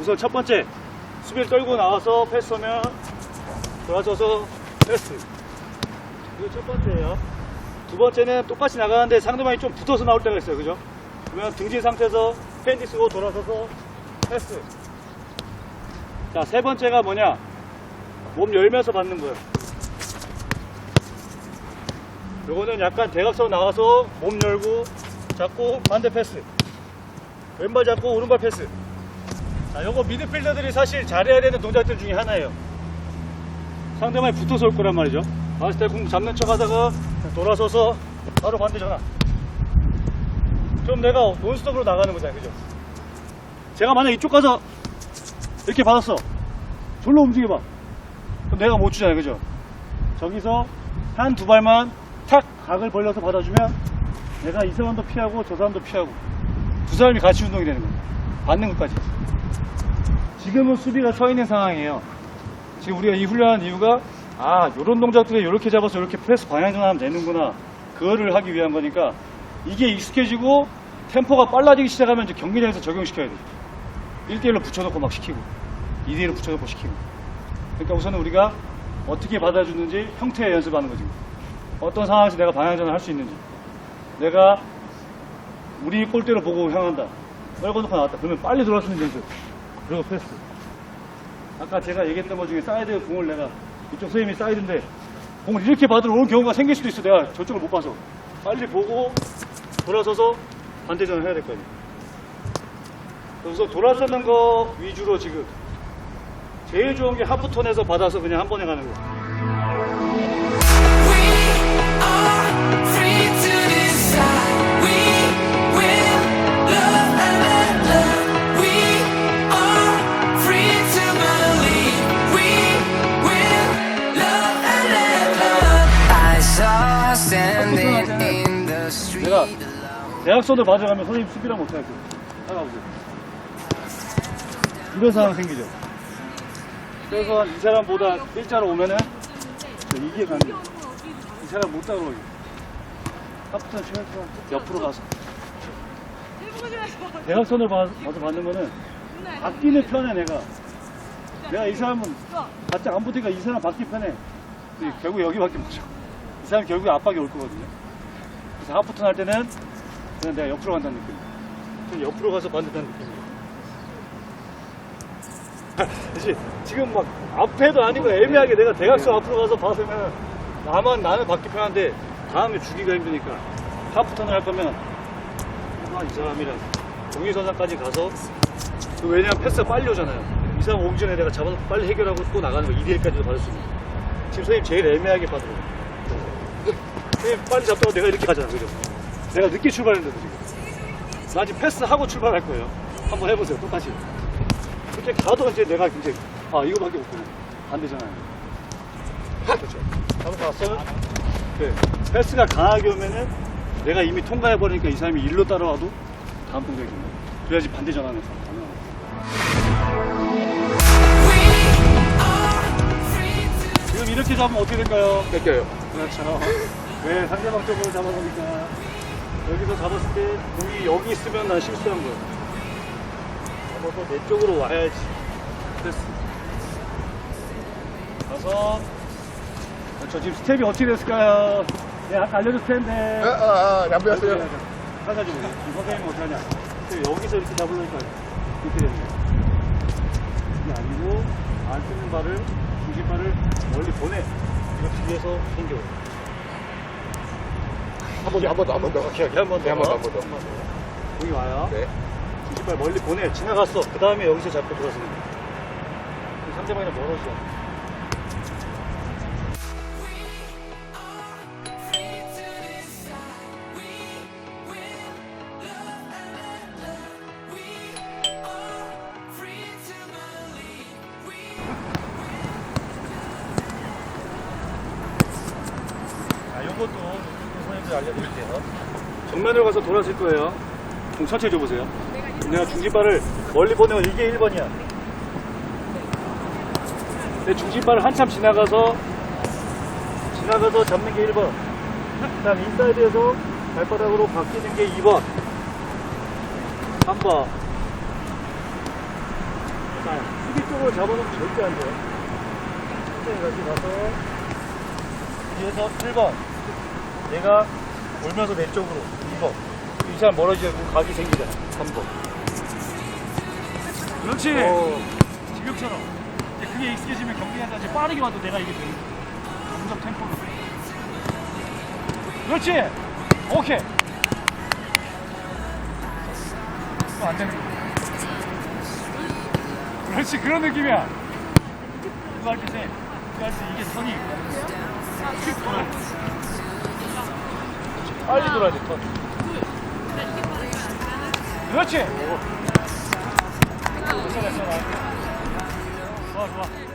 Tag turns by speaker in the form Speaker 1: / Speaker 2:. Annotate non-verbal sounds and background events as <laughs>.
Speaker 1: 우선 첫 번째 수비를 떨고 나와서 패스하면 돌아서서 패스. 이거 첫 번째예요. 두 번째는 똑같이 나가는데 상대방이 좀 붙어서 나올 때가 있어요. 그죠? 그러면 등진 상태에서 팬티 쓰고 돌아서서 패스. 자, 세 번째가 뭐냐? 몸 열면서 받는 거예요. 요거는 약간 대각선 나와서 몸 열고 잡고 반대 패스. 왼발 잡고 오른발 패스. 자, 요거 미드필더들이 사실 잘해야 되는 동작들 중에 하나예요. 상대방이 붙어서 올 거란 말이죠. 봤을 때공 잡는 척 하다가 돌아서서 바로 반대 전환. 그럼 내가 논스톱으로 나가는 거잖아요. 그죠? 제가 만약 이쪽 가서 이렇게 받았어. 절로 움직여봐. 그럼 내가 못 주잖아요. 그죠? 저기서 한 두 발만 탁 각을 벌려서 받아주면 내가 이 사람도 피하고 저 사람도 피하고 두 사람이 같이 운동이 되는 거예요. 받는 것까지. 지금은 수비가 서 있는 상황이에요. 지금 우리가 이 훈련한 이유가 아 요런 동작들에 이렇게 잡아서 이렇게 프레스 방향 전환하면 되는구나. 그거를 하기 위한 거니까 이게 익숙해지고 템포가 빨라지기 시작하면 이제 경기장에서 적용시켜야 돼 1대1로 붙여놓고 막 시키고 2대1로 붙여놓고 시키고. 그러니까 우선은 우리가 어떻게 받아주는지 형태의 연습하는 거지. 어떤 상황에서 내가 방향 전환할 수 있는지. 내가 우리 골대로 보고 향한다. 떨궈놓고 나왔다. 그러면 빨리 돌아서는 연습 그리고 패스. 아까 제가 얘기했던 것 중에 사이드 공을 내가 이쪽 선생님이 사이드인데 공을 이렇게 받으러 오는 경우가 생길 수도 있어. 내가 저쪽을 못 봐서. 빨리 보고 돌아서서 반대전을 해야 될 거 아니에요 그래서 돌아서는 거 위주로 지금 제일 좋은 게 하프톤에서 받아서 그냥 한 번에 가는 거 대학선을 맞아가면 선생님 수비랑 못하겠어 따라오세요. 이런 상황 생기죠. 그래서 이 사람보다 일자로 오면은 저 이게 거야 이 사람 못 따라오게 하프턴 치면서 옆으로 가서. 대각선을 봐- 봐서 받는 거는 받기는 편해 내가. 내가 이 사람은 바짝 안 붙으니까 이 사람 받기 편해 결국 여기밖에 못 쳐. 이 사람 결국에 압박이 올 거거든요. 그래서 하프턴 할 때는 그냥 내가 옆으로 간다는 느낌. 좀 옆으로 가서 받는다는 느낌이에요. <laughs> 그치 지금 막 앞에도 아니고 애매하게 내가 대각선 앞으로 가서 받으면 나만 나는 받기 편한데 다음에 주기가 힘드니까 하프턴을 할 거면 아, 이 사람이랑 동의선상까지 가서 그 왜냐면 패스가 빨리 오잖아요. 이 사람 오기 전에 내가 잡아서 빨리 해결하고 또 나가는 거 2대1까지도 받을 수 있는 거예요. 지금 선생님 제일 애매하게 받으러 선생님 빨리 잡다가 내가 이렇게 가잖아 그죠 내가 늦게 출발했는데. 지금 나 지금 패스하고 출발할 거예요. 한번 해보세요. 똑같이. 그렇게 가도 이제 내가 이제 아 이거밖에 없구나 안 되잖아요. 그렇죠. 한번 갔어요? 네. 패스가 강하게 오면은 내가 이미 통과해 버리니까 이 사람이 일로 따라와도 다음 동작이 있네 그래야지 반대 전환해서 지금 이렇게 잡으면 어떻게 될까요?
Speaker 2: 뺏겨요.
Speaker 1: 그렇죠 왜 상대방 쪽으로 잡아보니까 여기서 잡았을 때 공이 여기 있으면 난 실수한 거야 잡아서 내 쪽으로 와야지. 됐어 가서 저 지금 스텝이 어떻게 됐을까요? 내가 아까 알려줬을 텐데.
Speaker 2: 아, 아, 아, 안 배웠어요.
Speaker 1: 사가지고 이 선생님은 어떻게 하냐. 근데 여기서 이렇게 잡으려니까 이렇게 거야 이게. 아니고 안 쓰는 발을 중심발을 멀리 보내. 이거 뒤에서 당겨
Speaker 2: 한번 더, 한번 더, 한 번 더.
Speaker 1: 오케이 한번
Speaker 2: 네,
Speaker 1: 더.
Speaker 2: 한 번 더, 한 번 더.
Speaker 1: 여기 와요
Speaker 2: 네.
Speaker 1: 중심발 멀리 보내 지나갔어 그 다음에 여기서 잡고 들어서는 상대방이랑 멀어져 자, 요것도 선생님들 알려드릴게요. 정면으로 가서 돌아설 거예요. 공 천천히 줘보세요. 내가 중심발을 멀리 보내면 이게 1번이야. 내 중심발을 한참 지나가서, 지나가서 잡는 게 1번. 그 다음 인사이드에서 발바닥으로 바뀌는 게 2번. 3번. 수비 쪽을 잡아놓으면 절대 안 돼요. 천천히 다시 가서 뒤에서 1번. 얘가 올면서 왼쪽으로 2번. 이 사람 멀어지고 각이 생기잖아. 3번. 그렇지. 지금처럼. 이제 그게 익숙해지면 경기하다 이제 빠르게 와도 내가 이게 돼. 점점 템포를. 그렇지. 오케이. 또안 되는 거. 그렇지 그런 느낌이야. 이거 할 때, 이거 할때 이게 선이 휙 돌아야 돼. 빨리 돌아야 돼, 턴. 그렇지. 됐어, 나. 좋아, 좋아.